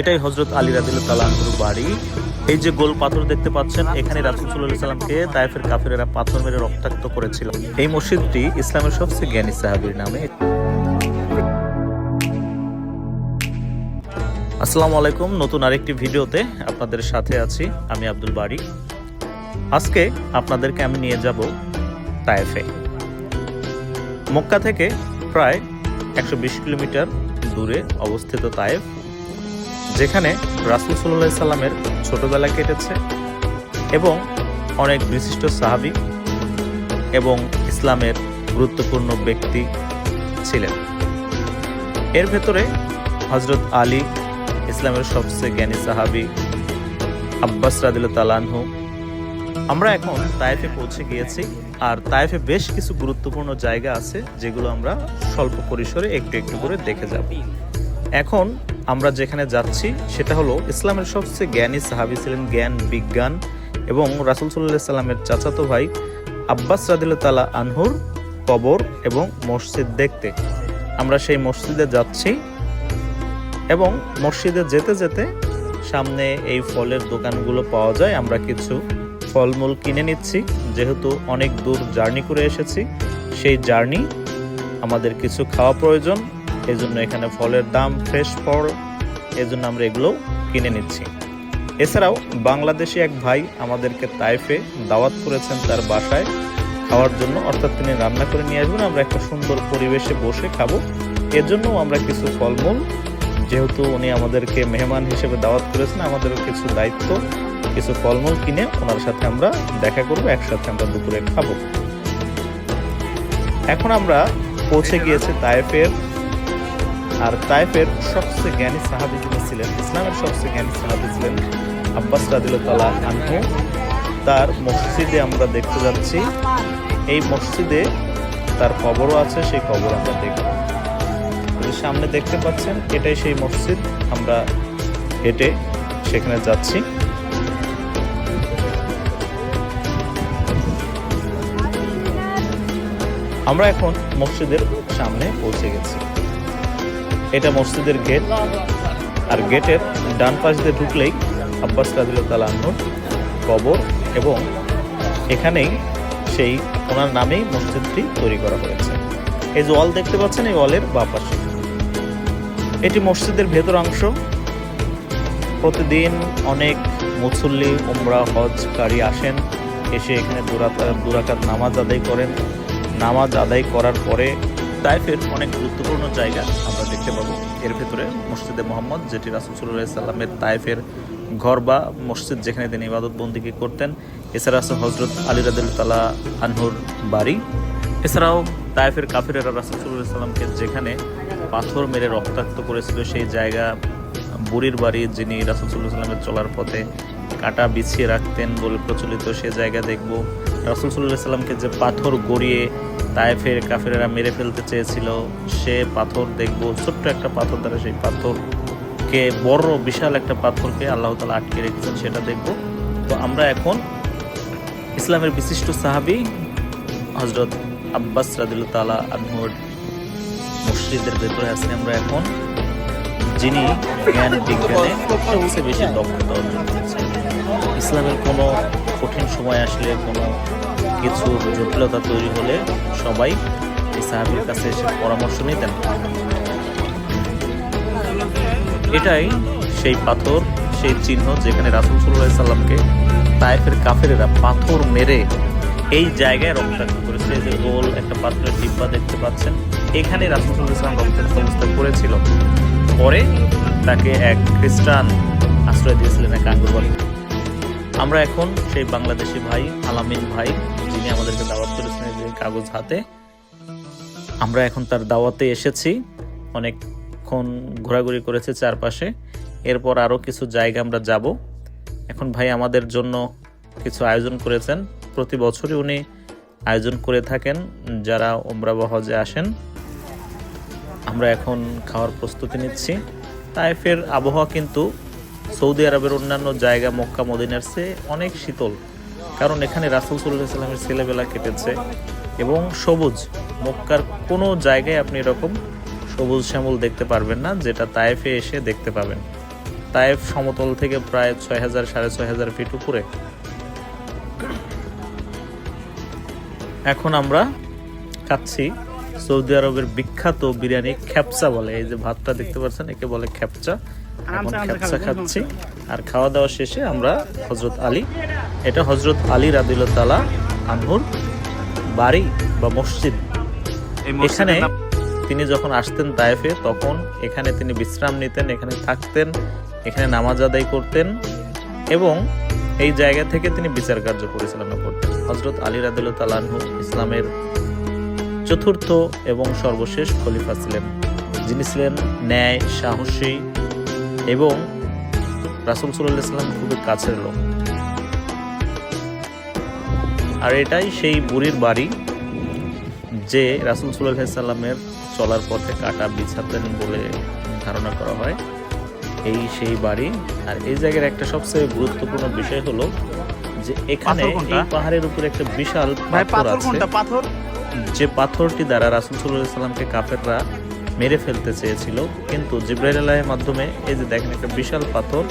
এটাই হজরত আলী রাদিল তালাহুর বাড়ি। এই যে গোল পাথর দেখতে পাচ্ছেন, এখানে রাসুল সাল্লাহ সাল্লামকে তাইফের কাফেরেরা পাথর মেরে রক্তাক্ত করেছিল। এই মসজিদটি ইসলামের সবচেয়ে জ্ঞানী সাহাবির নামে। আসসালামু আলাইকুম, নতুন আরেকটি ভিডিওতে আপনাদের সাথে আছি আমি আব্দুল বাড়ি আজকে আপনাদেরকে আমি নিয়ে যাব তায়েফে। মক্কা থেকে প্রায় একশো বিশ কিলোমিটার দূরে অবস্থিত তায়েফ। যেখানে রাসুল সাল্লাহ সাল্লামের ছোটবেলা কেটেছে এবং অনেক বিশিষ্ট সাহাবি এবং ইসলামের গুরুত্বপূর্ণ ব্যক্তি ছিলেন। এর ভেতরে হজরত আলী, ইসলামের সবচেয়ে জ্ঞানী সাহাবি আব্বাস রাদিল তালানহু আমরা এখন তায়েফে পৌঁছে গিয়েছি আর তায়েফে বেশ কিছু গুরুত্বপূর্ণ জায়গা আছে যেগুলো আমরা স্বল্প পরিসরে একটু একটু করে দেখে যাব। এখন আমরা যেখানে যাচ্ছি, সেটা হলো ইসলামের সবচেয়ে জ্ঞানী সাহাবি ছিলেন জ্ঞান বিজ্ঞান এবং রাসুল সাল্লাহ সাল্লামের চাচাতো ভাই আব্বাস রাদিল তালা আনহুর কবর এবং মসজিদ দেখতে। আমরা সেই মসজিদে যাচ্ছি এবং মসজিদে যেতে যেতে সামনে এই ফলের দোকানগুলো পাওয়া যায়। আমরা কিছু ফলমূল কিনে নিচ্ছি। যেহেতু অনেক দূর জার্নি করে এসেছি, সেই জার্নি আমাদের কিছু খাওয়া প্রয়োজন। এই জন্য এখানে ফলের দাম ফ্রেশ ফল এই জন্য আমরা এগুলো কিনে নিচ্ছি। এছাড়াও বাংলাদেশি এক ভাই আমাদেরকে তাইফে দাওয়াত করেছেন তার বাসায় খাওয়ার জন্য। অর্থাৎ তিনি রান্না করে নিয়ে আসবেন, আমরা একটা সুন্দর পরিবেশে বসে খাব। এর জন্য আমরা কিছু ফলমূল, যেহেতু উনি আমাদেরকে মেহমান হিসেবে দাওয়াত করেছেন, আমাদেরও কিছু দায়িত্ব, কিছু ফলমূল কিনে ওনার সাথে আমরা দেখা করব, একসাথে আমরা দুপুরে খাব। এখন আমরা পৌঁছে গিয়েছি তায়েফের আর তায়েফের সবচেয়ে জ্ঞানী সাহাবি যিনি ছিলেন, ইসলামের সবচেয়ে জ্ঞানী সাহাবি ছিলেন আব্বাস রাদিল তালা আনহু। তার মসজিদে আমরা দেখতে যাচ্ছি। এই মসজিদে তার কবরও আছে, সেই কবর আমরা দেখব। সামনে দেখতে পাচ্ছেন, এটাই সেই মসজিদ। আমরা হেঁটে সেখানে যাচ্ছি। আমরা এখন মসজিদের সামনে পৌঁছে গেছি। এটা মসজিদের গেট আর গেটের ডান পাশ দিয়ে ঢুকলেই আব্বাস রাদিল তালাহুর কবর এবং এখানেই সেই ওনার নামেই মসজিদটি তৈরি করা হয়েছে। এই যে ওয়াল দেখতে পাচ্ছেন, এই ওয়ালের বাঁ পাশে। এটি মসজিদের ভেতর অংশ। প্রতিদিন অনেক মুসল্লি, উমরা, হজকারী আসেন, এসে এখানে দুরাকাত নামাজ আদায় করেন। নামাজ আদায় করার পরে তাইফের অনেক গুরুত্বপূর্ণ জায়গা আমরা দেখতে পাবো। এর ভেতরে মসজিদে মোহাম্মদ, যেটি রাসুল সাল্লাহ সাল্লামের তাইফের ঘর বা মসজিদ যেখানে তিনি ইবাদত বন্দিকে করতেন। এছাড়া আছে হজরত আলী রাদুল তালা আনহুর বাড়ি। এছাড়াও তাইফের কাফিরেরা রাসুল সাল্লামকে যেখানে পাথর মেরে রক্তাক্ত করেছিল, সেই জায়গা বুড়ির বাড়ি যিনি রাসুল সাল্লাহ সাল্লামের চলার পথে কাটা বিছিয়ে রাখতেন বলে প্রচলিত, সে জায়গা দেখব। রাসুল সাল্লাহ সাল্লামকে যে পাথর গড়িয়ে তায়েফের কাফেরেরা মেরে ফেলতে চেয়েছিল, সে পাথর দেখব, ছোট্ট একটা পাথর দ্বারা সেই পাথরকে, বড় বিশাল একটা পাথরকে আল্লাহ তালা আটকে রেখেছেন, সেটা দেখব। তো আমরা এখন ইসলামের বিশিষ্ট সাহাবি হজরত আব্বাস রাদিল তালা আনহুর মসজিদের ভেতরে আছি আমরা এখন, যিনি জ্ঞান বিজ্ঞানে সবচেয়ে বেশি দক্ষতা অর্জন করেছেন। ইসলামের কোনো কঠিন সময় আসলে কোনো কিছু জটিলতা তৈরি হলে সবাই এই সাহাবির কাছে এসে পরামর্শ নিতেন। এটাই সেই পাথর, সেই চিহ্ন যেখানে রাসুল সাল্লাহ সাল্লামকে তায়েফের কাফেরেরা পাথর মেরে এই জায়গায় রক্তাক্ত করেছে। যে গোল একটা পাথরের ডিব্বা দেখতে পাচ্ছেন, এখানে রাসুল সাল্লাম রক্তাক্ত অবস্থা করেছিল। পরে তাকে এক খ্রিস্টান আশ্রয় দিয়েছিলেন এক আঙ্গুরবাড়ি আমরা এখন সেই বাংলাদেশি ভাই, আলামিন ভাই, যিনি আমাদেরকে দাওয়াত করেছিলেন যে কাগজ হাতে, আমরা এখন তার দাওয়াতে এসেছি। অনেকক্ষণ ঘোরাঘুরি করেছে চারপাশে। এরপর আরও কিছু জায়গা আমরা যাব। এখন ভাই আমাদের জন্য কিছু আয়োজন করেছেন। প্রতি বছরই উনি আয়োজন করে থাকেন, যারা ওমরা বা হজে আসেন। আমরা এখন খাওয়ার প্রস্তুতি নিচ্ছি। তাইফের আবহাওয়া কিন্তু সৌদি আরবের অন্যান্য জায়গা মক্কা, মদিনার চেয়ে অনেক শীতল। কারণ এখানে রাসুল সাল্লামের ছেলেবেলা কেটেছে এবং সবুজ। মক্কার কোনো জায়গায় আপনি এরকম সবুজ শ্যামল দেখতে পারবেন না, যেটা তায়েফে এসে দেখতে পাবেন। তায়েফ সমতল থেকে প্রায় ছয় হাজার, সাড়ে ছয় হাজার ফিট উপরে। এখন আমরা খাচ্ছি সৌদি আরবের বিখ্যাত বিরিয়ানি খ্যাপচা বলে। এই যে ভাতটা দেখতে পাচ্ছেন, একে বলে খ্যাপচা। খ্যাপসা খাচ্ছি। আর খাওয়া দাওয়া শেষে আমরা হজরত আলী। এটা হজরত আলী তালা আনহুর বাড়ি বা মসজিদ। এখানে তিনি যখন আসতেন তায়েফে তখন এখানে তিনি বিশ্রাম নিতেন এখানে থাকতেন এখানে নামাজ আদায় করতেন এবং এই জায়গা থেকে তিনি বিচার কার্য পরিচালনা করতেন। হজরত আলী রাদিল তালানহু ইসলামের চতুর্থ এবং সর্বশেষ খলিফা ছিলেন। যিনি ছিলেন ন্যায় সাহসী এবং রাসুল সাল্লাহ ইসলাম খুবই কাছের লোক। আর এটাই সেই বুড়ির বাড়ি যে রাসুল সাল্লাহ সাল্লামের চলার পথে কাটা বিছাতেন বলে ধারণা করা হয়। এই সেই বাড়ি। আর এই জায়গার একটা সবচেয়ে গুরুত্বপূর্ণ বিষয় হলো যে এখানে এই পাহাড়ের উপরে একটা বিশাল পাথর পাথর আছে। যে পাথরটি দ্বারা রাসুল সাল্লাহ সাল্লামকে কাফেররা মেরে ফেলতে চেয়েছিল। কিন্তু জিব্রাইল আল্লাহের মাধ্যমে এই যে দেখেন একটা বিশাল পাথর,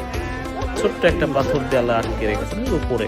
ছোট্ট একটা পাথর দিয়ে আল্লাহ আটকে রেখেছেন উপরে।